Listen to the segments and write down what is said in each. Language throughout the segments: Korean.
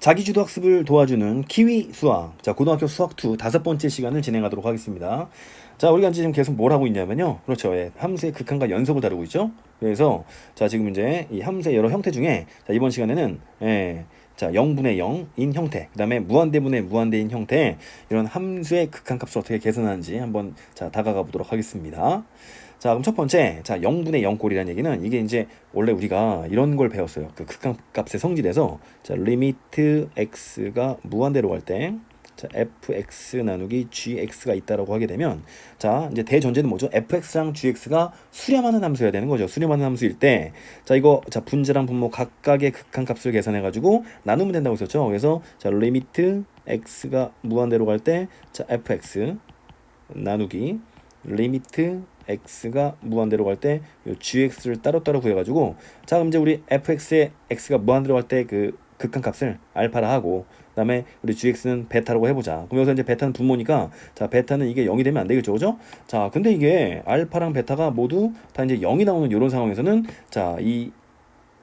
자기주도 학습을 도와주는 키위 수학. 자, 고등학교 수학 2 다섯 번째 시간을 진행하도록 하겠습니다. 자, 우리가 지금 계속 뭘 하고 있냐면요. 그렇죠. 예, 함수의 극한과 연속을 다루고 있죠. 그래서 자, 지금 이제 이 함수의 여러 형태 중에 자, 이번 시간에는 예, 자, 0분의 0인 형태, 그 다음에 무한대분의 무한대인 형태, 이런 함수의 극한값을 어떻게 계산하는지 한번 자, 다가가 보도록 하겠습니다. 자, 그럼 첫 번째, 자, 0분의 0꼴이라는 얘기는 이게 이제 원래 우리가 이런 걸 배웠어요. 그 극한값의 성질에서 자, 리미트 x가 무한대로 갈 때, 자, fx 나누기 gx가 있다라고 하게 되면, 자, 이제 대전제는 뭐죠? fx랑 gx가 수렴하는 함수여야 되는 거죠. 수렴하는 함수일 때, 자, 이거, 자, 분자랑 분모 각각의 극한값을 계산해 가지고 나누면 된다고 했었죠. 그래서, 자, 리미트 x가 무한대로 갈 때, 자, fx 나누기 리미트 x가 무한대로 갈 때 gx를 따로따로 구해가지고 자 그럼 이제 우리 fx의 x가 무한대로 갈 때 그 극한값을 알파라 하고 그다음에 우리 gx는 베타라고 해보자. 그럼 여기서 이제 베타는 분모니까 자 베타는 이게 0이 되면 안 되겠죠 그죠? 자 근데 이게 알파랑 베타가 모두 다 이제 0이 나오는 이런 상황에서는 자 이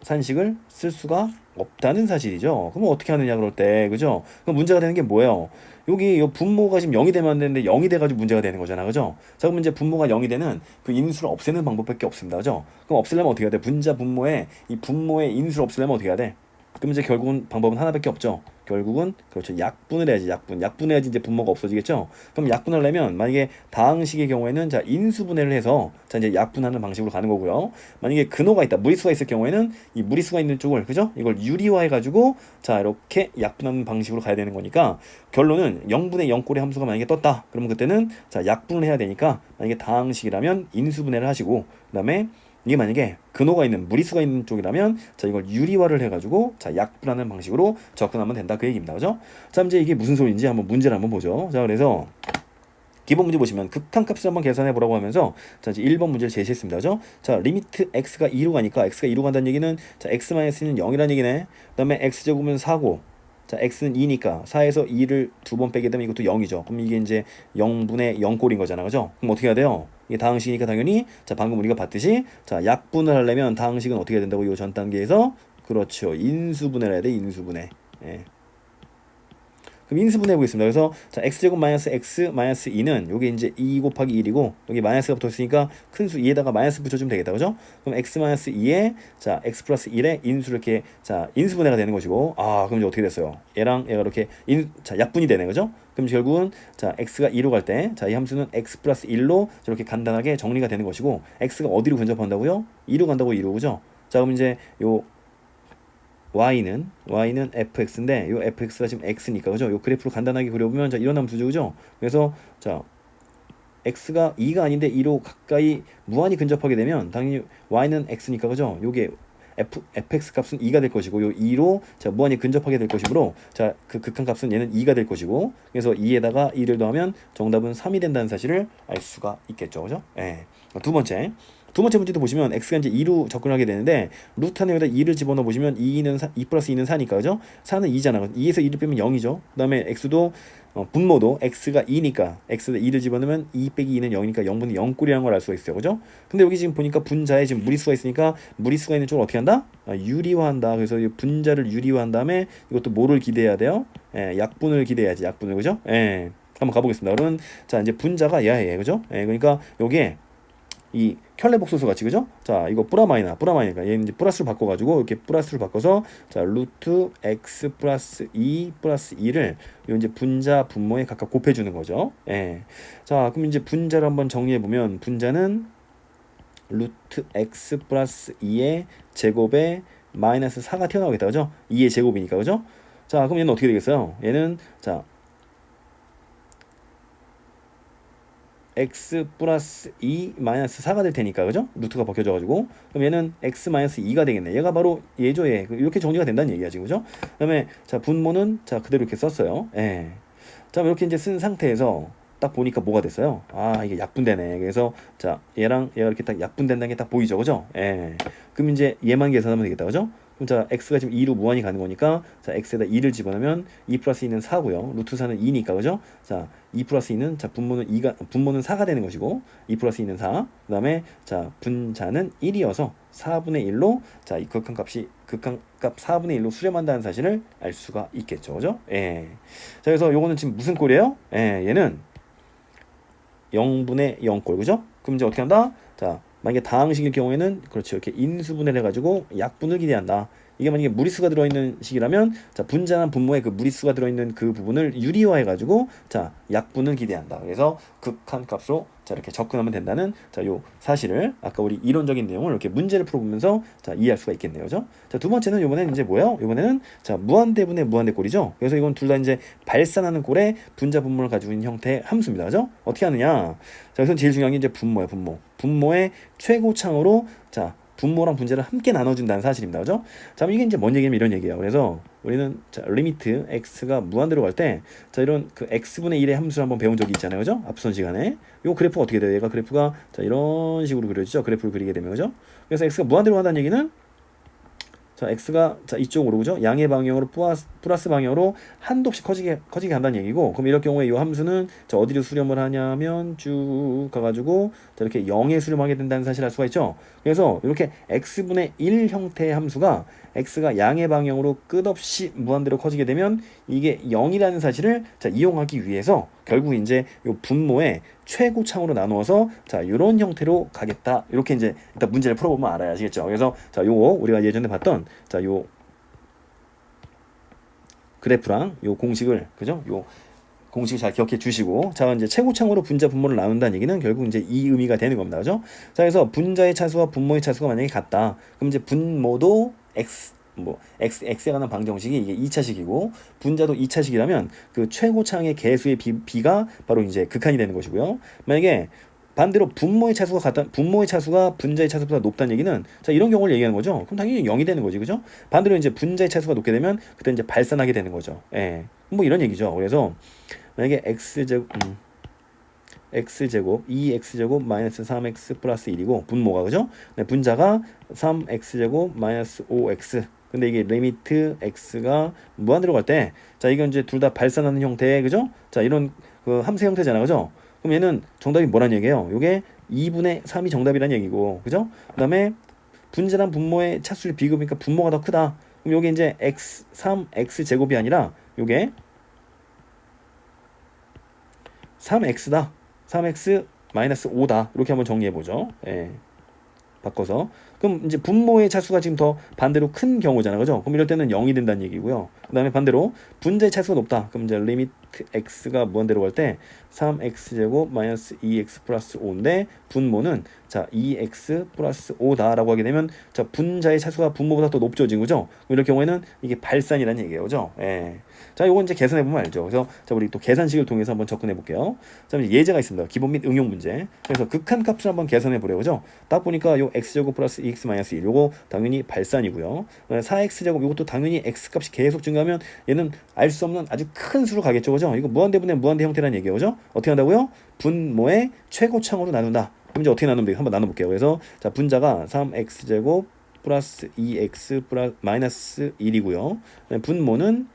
산식을 쓸 수가 없다는 사실이죠. 그럼 어떻게 하느냐 그럴 때 그죠? 그럼 문제가 되는 게 뭐예요? 여기 요 분모가 지금 0이 되면 안 되는데 0이 돼가지고 문제가 되는 거잖아, 그죠? 자 그럼 이제 분모가 0이 되는 그 인수를 없애는 방법밖에 없습니다, 그죠? 그럼 없애려면 어떻게 해야 돼? 분자 분모에 이 분모의 인수를 없애려면 어떻게 해야 돼? 그럼 이제 결국은 방법은 하나밖에 없죠. 결국은 그렇죠. 약분을 해야지 약분. 약분해야지 이제 분모가 없어지겠죠. 그럼 약분을 내면 만약에 다항식의 경우에는 자 인수분해를 해서 자 이제 약분하는 방식으로 가는 거고요. 만약에 근호가 있다, 무리수가 있을 경우에는 이 무리수가 있는 쪽을 그죠? 이걸 유리화해 가지고 자 이렇게 약분하는 방식으로 가야 되는 거니까 결론은 0분의 0꼴의 함수가 만약에 떴다. 그러면 그때는 자 약분을 해야 되니까 만약에 다항식이라면 인수분해를 하시고 그다음에 이게 만약에 근호가 있는 무리수가 있는 쪽이라면 자 이걸 유리화를 해가지고 자 약분하는 방식으로 접근하면 된다 그 얘기입니다 그죠 자 이제 이게 무슨 소리인지 한번 문제를 한번 보죠 자 그래서 기본 문제 보시면 극한값을 한번 계산해 보라고 하면서 자 이제 1번 문제를 제시했습니다 그죠 자 리미트 x가 2로 가니까 x가 2로 간다는 얘기는 자 x 마이너스는 0이라는 얘기네 그다음에 x 제곱은 4고 자, x는 2니까 4에서 2를 두 번 빼게 되면 이것도 0이죠. 그럼 이게 이제 0분의 0꼴인 거잖아. 그죠? 그럼 어떻게 해야 돼요? 이게 다항식이니까 당연히 자, 방금 우리가 봤듯이 자, 약분을 하려면 다항식은 어떻게 해야 된다고 이전 단계에서 그렇죠. 인수분해를 해야 돼. 인수분해. 예. 그럼 인수분해 해보겠습니다. 그래서 자 x제곱 마이너스 x 마이너스 2는 요게 이제 2 곱하기 1이고 여기 마이너스가 붙어있으니까 큰 수 2에다가 마이너스 붙여주면 되겠다. 그죠? 그럼 x 마이너스 2에 자 x 플러스 1에 인수를 이렇게 자 인수분해가 되는 것이고 아 그럼 이제 어떻게 됐어요? 얘랑 얘가 이렇게 인, 자 약분이 되네. 그죠? 그럼 결국은 자 x가 2로 갈 때 자 이 함수는 x 플러스 1로 저렇게 간단하게 정리가 되는 것이고 x가 어디로 근접한다고요? 2로 간다고 2로 그죠? 자 그럼 이제 요 y는 y는 fx인데 요 fx가 지금 x니까 그죠? 요 그래프로 간단하게 그려보면 자 이런 함수죠 그죠? 그래서 자 x가 2가 아닌데 2로 가까이 무한히 근접하게 되면 당연히 y는 x니까 그죠? 요게 f fx 값은 2가 될 것이고 요 2로 자 무한히 근접하게 될 것이므로 자 그 극한 값은 얘는 2가 될 것이고 그래서 2에다가 2를 더하면 정답은 3이 된다는 사실을 알 수가 있겠죠 그죠? 예. 두 번째 두 번째 문제도 보시면 x가 이제 2로 접근하게 되는데 루트 안에다 2를 집어넣어 보시면 2는 4, 2 플러스 2는 4니까 그죠? 4는 2잖아. 2에서 2를 빼면 0이죠. 그 다음에 x도 어, 분모도 x가 2니까 x에다 2를 집어넣으면 2 빼기 2는 0이니까 0분의 0꼴이라는 걸 알 수가 있어요. 그죠? 근데 여기 지금 보니까 분자에 지금 무리수가 있으니까 무리수가 있는 쪽을 어떻게 한다? 아, 유리화한다. 그래서 이 분자를 유리화한 다음에 이것도 뭐를 기대해야 돼요? 예, 약분을 기대해야지. 약분을 그죠? 예. 한번 가보겠습니다. 그러면 자 이제 분자가 야예 그죠? 예, 그러니까 요게 이 켤레복소수 같이 그죠? 자 이거 뿌라마이나 뿌라마이니까 얘는 이제 플러스로 바꿔가지고 이렇게 플러스로 바꿔서 자 루트 x 플러스 2 플러스 2를 요 이제 분자 분모에 각각 곱해주는 거죠. 예. 자 그럼 이제 분자를 한번 정리해 보면 분자는 루트 x 플러스 2의 제곱에 마이너스 4가 튀어나오겠다 그죠? 2의 제곱이니까 그죠? 자 그럼 얘는 어떻게 되겠어요? 얘는 자 x 플러스 2 마이너스 4가 될 테니까 그죠? 루트가 벗겨져 가지고 그럼 얘는 x 마이너스 2가 되겠네 얘가 바로 얘 이렇게 정리가 된다는 얘기야 지금 그죠? 그 다음에 자 분모는 자 그대로 이렇게 썼어요 예. 자 이렇게 이제 쓴 상태에서 딱 보니까 뭐가 됐어요 아 이게 약분되네 그래서 자 얘랑 얘가 이렇게 딱 약분된다는 게 딱 보이죠 그죠? 예. 그럼 이제 얘만 계산하면 되겠다 그죠? 그럼 자 x가 지금 2로 무한히 가는 거니까 자 x에다 2를 집어넣으면 2 플러스 2는 4고요. 루트 4는 2니까 그죠? 자 2 플러스 2는 자 분모는 2가 분모는 4가 되는 것이고 2 플러스 2는 4. 그다음에 자 분자는 1이어서 4분의 1로 자 이 극한값이 극한값 4분의 1로 수렴한다는 사실을 알 수가 있겠죠. 그죠? 예. 자 그래서 요거는 지금 무슨 꼴이에요? 예. 얘는 0분의 0꼴 그죠? 그럼 이제 어떻게 한다? 자 만약에 다항식일 경우에는 그렇죠 이렇게 인수분해를 해 가지고 약분을 기대한다 이게 만약에 무리수가 들어있는 식이라면 자 분자나 분모에 그 무리수가 들어있는 그 부분을 유리화해 가지고 자 약분을 기대한다. 그래서 극한 값으로 자 이렇게 접근하면 된다는 자 요 사실을 아까 우리 이론적인 내용을 이렇게 문제를 풀어보면서 자 이해할 수가 있겠네요. 그죠? 자두 번째는 요번에는 이제 뭐예요? 요번에는 자 무한대분의 무한대꼴이죠? 그래서 이건 둘 다 이제 발산하는 꼴의 분자 분모를 가지고 있는 형태의 함수입니다. 그죠? 어떻게 하느냐? 자 여기서 제일 중요한 게 이제 분모예요 분모. 분모의 최고창으로 자 분모랑 분자를 함께 나눠준다는 사실입니다. 그죠? 자, 이게 이제 뭔 얘기냐면 이런 얘기예요. 그래서 우리는 자, 리미트 x가 무한대로 갈 때 자, 이런 그 x분의 1의 함수를 한번 배운 적이 있잖아요. 그죠? 앞선 시간에. 요 그래프가 어떻게 돼요? 얘가 그래프가 자, 이런 식으로 그려지죠. 그래프를 그리게 되면 그죠? 그래서 x가 무한대로 간다는 얘기는 자, x가 자, 이쪽으로 그죠? 양의 방향으로 플러스, 플러스 방향으로 한도 없이 커지게 커지게 한다는 얘기고 그럼 이럴 경우에 이 함수는 자, 어디로 수렴을 하냐면 쭉 가가지고 자, 이렇게 0에 수렴하게 된다는 사실을 알 수가 있죠. 그래서 이렇게 x분의 1 형태의 함수가 x가 양의 방향으로 끝없이 무한대로 커지게 되면 이게 0이라는 사실을 자, 이용하기 위해서 결국 이제 요 분모의 최고창으로 나누어서 자 이런 형태로 가겠다. 이렇게 이제 일단 문제를 풀어 보면 알아야 아시겠죠. 그래서 자 요거 우리가 예전에 봤던 자 요 그래프랑 요 공식을 그죠? 요 공식을 잘 기억해 주시고 자 이제 최고창으로 분자 분모를 나눈다는 얘기는 결국 이제 이 의미가 되는 겁니다. 그죠? 자 그래서 분자의 차수와 분모의 차수가 만약에 같다. 그럼 이제 분모도 x 뭐 x x에 관한 방정식이 이게 2차식이고 분자도 2차식이라면 그 최고창의 개수의 비, 비가 바로 이제 극한이 되는 것이고요. 만약에 반대로 분모의 차수가 같다 분모의 차수가 분자의 차수보다 높다는 얘기는 자 이런 경우를 얘기하는 거죠. 그럼 당연히 0이 되는 거지. 그죠? 반대로 이제 분자의 차수가 높게 되면 그때 이제 발산하게 되는 거죠. 예. 뭐 이런 얘기죠. 그래서 만약에 x제곱 음. X제곱 2x제곱 마이너스 3x 플러스 1이고 분모가 그죠? 네, 분자가 3x제곱 마이너스 5x 근데 이게 리미트 x가 무한대로 갈 때 자 이건 이제 둘 다 발산하는 형태 그죠? 자 이런 그 함수 형태잖아 그죠? 그럼 얘는 정답이 뭐란 얘기예요? 요게 2분의 3이 정답이란 얘기고 그죠? 그 다음에 분자랑 분모의 차수를 비교하니까 분모가 더 크다. 그럼 요게 이제 x 3x 제곱이 아니라 요게 3x다. 3x 마이너스 5다. 이렇게 한번 정리해 보죠. 예. 바꿔서 그럼 이제 분모의 차수가 지금 더 반대로 큰 경우잖아 그죠 그럼 이럴 때는 0이 된다는 얘기고요 그 다음에 반대로 분자의 차수가 높다 그럼 이제 리미트 x가 무한대로 갈 때 3x제곱 마이너스 2x 플러스 5인데 분모는 자 2x 플러스 5다라고 하게 되면 자 분자의 차수가 분모보다 더 높죠 지금 그죠 이럴 경우에는 이게 발산이라는 얘기예요 그죠 예. 자 요건 이제 계산해 보면 알죠. 그래서 자 우리 또 계산식을 통해서 한번 접근해 볼게요. 자 이제 예제가 있습니다. 기본 및 응용 문제. 그래서 극한 값을 한번 계산해 보래요. 그죠? 딱 보니까 요 x제곱 플러스 2x 마이너스 1 요거 당연히 발산이고요. 4x제곱 요것도 당연히 x값이 계속 증가하면 얘는 알 수 없는 아주 큰 수로 가겠죠. 그죠? 이거 무한대분의 무한대 형태라는 얘기예요. 그죠? 어떻게 한다고요? 분모의 최고창으로 나눈다. 그럼 이제 어떻게 나누면 돼요 한번 나눠 볼게요. 그래서 자 분자가 3x제곱 플러스 2x 플러스 마이너스 1이고요. 분모는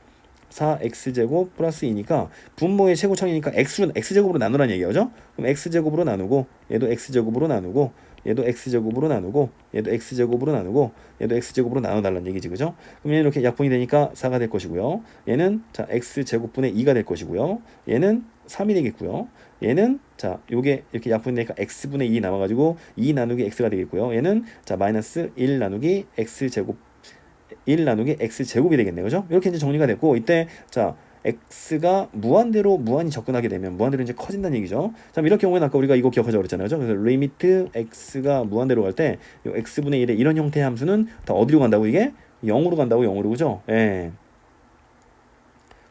4x제곱 플러스 2니까 분모의 최고창이니까 x로 x제곱으로 나누라는 얘기예요 그죠 그럼 x제곱으로 나누고 얘도 x제곱으로 나누고 얘도 x제곱으로 나누고 얘도 x제곱으로 나누고 얘도 x제곱으로 나눠달라는 얘기지 그죠? 그럼 얘는 이렇게 약분이 되니까 4가 될 것이고요. 얘는 자 x제곱분의 2가 될 것이고요. 얘는 3이 되겠고요. 얘는 자 요게 이렇게 약분이 되니까 x분의 2 남아가지고 2 나누기 x가 되겠고요. 얘는 자 마이너스 1 나누기 x제곱 1 나누기 x제곱이 되겠네요. 그죠? 이렇게 이제 정리가 됐고 이때 자 x가 무한대로 무한히 접근하게 되면 무한대로 이제 커진다는 얘기죠. 자, 이런 경우에는 아까 우리가 이거 기억하자고 그랬잖아요. 그죠? 그래서 리미트 x가 무한대로 갈때 x분의 1의 이런 형태의 함수는 다 어디로 간다고 이게 0으로 간다고 0으로 그죠? 예.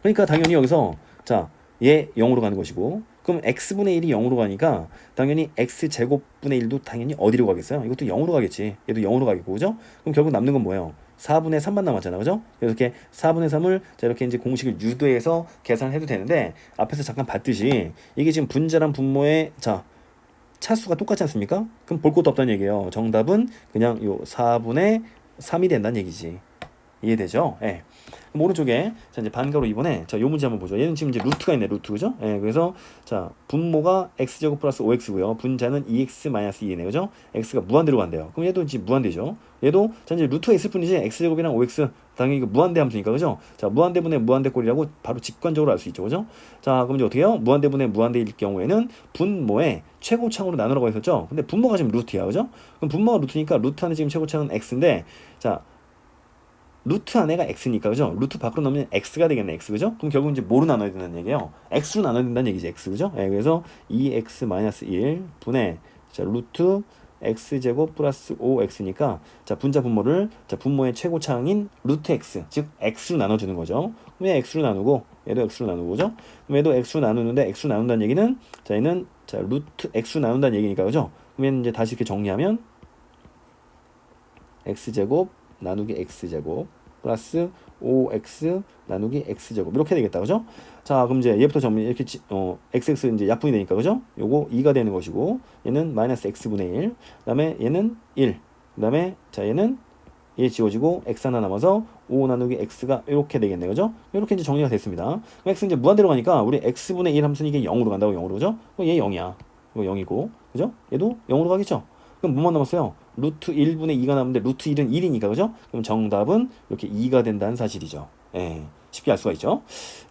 그러니까 당연히 여기서 자, 얘 0으로 가는 것이고 그럼 x분의 1이 0으로 가니까 당연히 x제곱분의 1도 당연히 어디로 가겠어요? 이것도 0으로 가겠지. 얘도 0으로 가겠고 그죠? 그럼 결국 남는 건 뭐예요? 4분의 3만 남았잖아. 그죠? 이렇게 4분의 3을 자 이렇게 이제 공식을 유도해서 계산을 해도 되는데 앞에서 잠깐 봤듯이 이게 지금 분자랑 분모의 자 차수가 똑같지 않습니까? 그럼 볼 것도 없다는 얘기예요. 정답은 그냥 요 4분의 3이 된다는 얘기지. 이해되죠? 예. 그럼 오른쪽에 자 이제 반가로 이번에 자요 문제 한번 보죠. 얘는 지금 이제 루트가 있네 루트 그죠? 예. 그래서 자 분모가 x 제곱 플러스 5x고요. 분자는 2x 마이너스 2네 그죠? x가 무한대로 간대요. 그럼 얘도 이제 무한대죠. 얘도 자 이제 루트가 있을 뿐이지 x 제곱이랑 5x 당연히 이거 무한대 함수니까 그죠? 자 무한대분의 무한대꼴이라고 바로 직관적으로 알 수 있죠 그죠? 자 그럼 이제 어떻게 해요? 무한대분의 무한대일 경우에는 분모의 최고창으로 나누라고 했었죠? 근데 분모가 지금 루트야 그죠? 그럼 분모가 루트니까 루트 안에 지금 최고창은 x인데 자 루트 안에가 x니까 그죠? 루트 밖으로 넣으면 x가 되겠네 x 그죠? 그럼 결국 이제 뭐로 나눠야 된다는 얘기예요? x로 나눠야 된다는 얘기지 x 그죠? 예, 그래서 2x 마이너스 1 분의 자 루트 x 제곱 플러스 5x니까 자 분자 분모를 자 분모의 최고차항인 루트 x 즉 x로 나눠주는 거죠. 그럼 얘 x로 나누고 얘도 x로 나누고 그죠? 그럼 얘도 x로 나누는데 x로 나눈다는 얘기는 자 얘는 자 루트 x로 나눈다는 얘기니까 그죠? 얘는 이제 다시 이렇게 정리하면 x 제곱 나누기 x 제곱 플러스 5x 나누기 x 제곱 이렇게 되겠다 그죠? 자 그럼 이제 얘부터 정리 이렇게 지- 어 xx 이제 약분이 되니까 그죠? 요거 2가 되는 것이고 얘는 마이너스 x분의 1 그다음에 얘는 1 그다음에 자 얘는 1 지워지고 x 하나 남아서 5 나누기 x가 이렇게 되겠네 그죠? 이렇게 이제 정리가 됐습니다. 그럼 x 이제 무한대로 가니까 우리 x분의 1 함수는 이게 0으로 간다고 0으로 그죠? 그럼 얘 0이야. 이거 0이고 그죠? 얘도 0으로 가겠죠? 그럼 뭐만 남았어요? 루트 1분의 2가 남는데 루트 1은 1이니까 그죠? 그럼 정답은 이렇게 2가 된다는 사실이죠. 예. 쉽게 알 수가 있죠.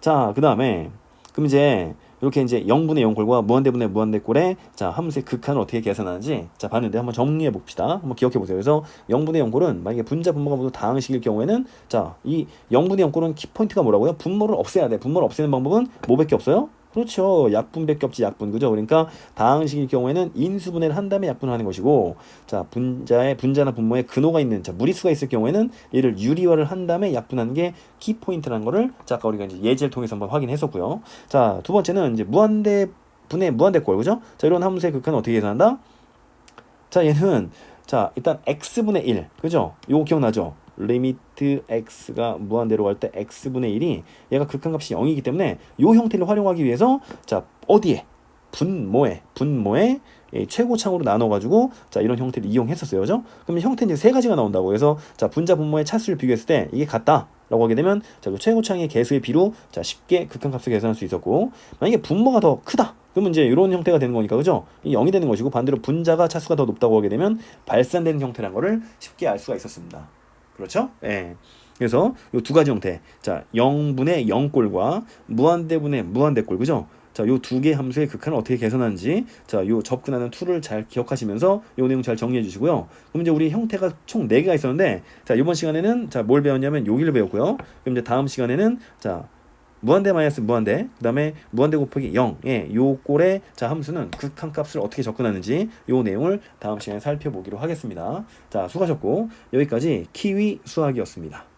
자, 그 다음에 그럼 이제 이렇게 이제 0분의 0꼴과 무한대분의 무한대꼴의 자 함수의 극한을 어떻게 계산하는지 자 봤는데 한번 정리해 봅시다. 한번 기억해 보세요. 그래서 0분의 0꼴은 만약에 분자 분모가 모두 다항식일 경우에는 자 이 0분의 0꼴은 키포인트가 뭐라고요? 분모를 없애야 돼. 분모를 없애는 방법은 뭐밖에 없어요? 그렇죠. 약분밖에 없지 약분 그죠? 그러니까 다항식일 경우에는 인수분해를 한 다음에 약분을 하는 것이고 자 분자의 분자나 분모에 근호가 있는 자 무리수가 있을 경우에는 얘를 유리화를 한 다음에 약분하는 게 키포인트라는 거를 자 아까 우리가 이제 예제를 통해서 한번 확인했었고요. 자 두 번째는 이제 무한대 분의 무한대꼴 그죠? 자 이런 함수의 극한은 어떻게 계산한다? 자 얘는 자 일단 x분의 1 그죠? 요거 기억나죠? 리미트 x가 무한대로 갈 때 x분의 1이 얘가 극한값이 0이기 때문에 요 형태를 활용하기 위해서 자 어디에 분모에 분모에 이 최고창으로 나눠가지고 자 이런 형태를 이용했었어요, 그죠? 그러면 형태는 이제 세 가지가 나온다고 그래서 자 분자 분모의 차수를 비교했을 때 이게 같다 라고 하게 되면 자 그 최고창의 개수의 비로 자 쉽게 극한값을 계산할 수 있었고 만약에 분모가 더 크다 그러면 이제 이런 형태가 되는 거니까 그죠? 이 0이 되는 것이고 반대로 분자가 차수가 더 높다고 하게 되면 발산되는 형태라는 거를 쉽게 알 수가 있었습니다. 그렇죠? 예. 그래서 요두 가지 형태. 자, 0분의 0꼴과 무한대분의 무한대꼴. 그죠? 자, 요 두 개 함수의 극한을 어떻게 계산하는지 자, 요 접근하는 툴을 잘 기억하시면서 요 내용 잘 정리해 주시고요. 그럼 이제 우리 형태가 총 4개가 있었는데 자, 이번 시간에는 자, 뭘 배웠냐면 여기를 배웠고요. 그럼 이제 다음 시간에는 자, 무한대 마이너스 무한대 그 다음에 무한대 곱하기 0 예, 요 꼴의 자 함수는 극한값을 어떻게 접근하는지 요 내용을 다음 시간에 살펴보기로 하겠습니다. 자 수고하셨고 여기까지 키위 수학이었습니다.